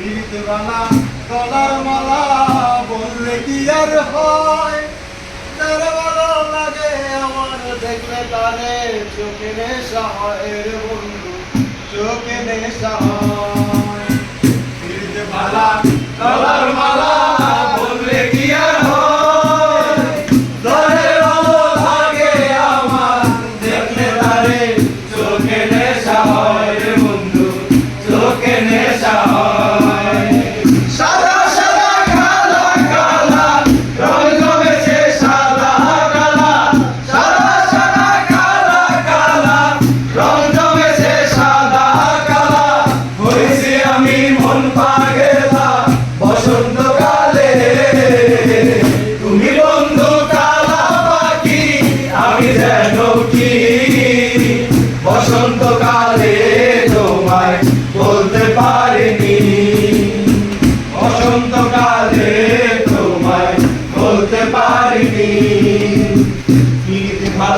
গীতবালা গলার মালা বললে কি আর হয়? তার ভালো লাগে আমার, দেখলে তারে চোখে নেশা হয় বন্ধু, চোখে নেশা হয়। গীতবালা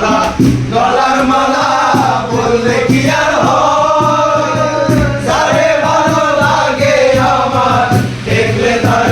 মালা গলার মালা বললে কি আর হয়? সারে ভালো লাগে আমার দেখলে তার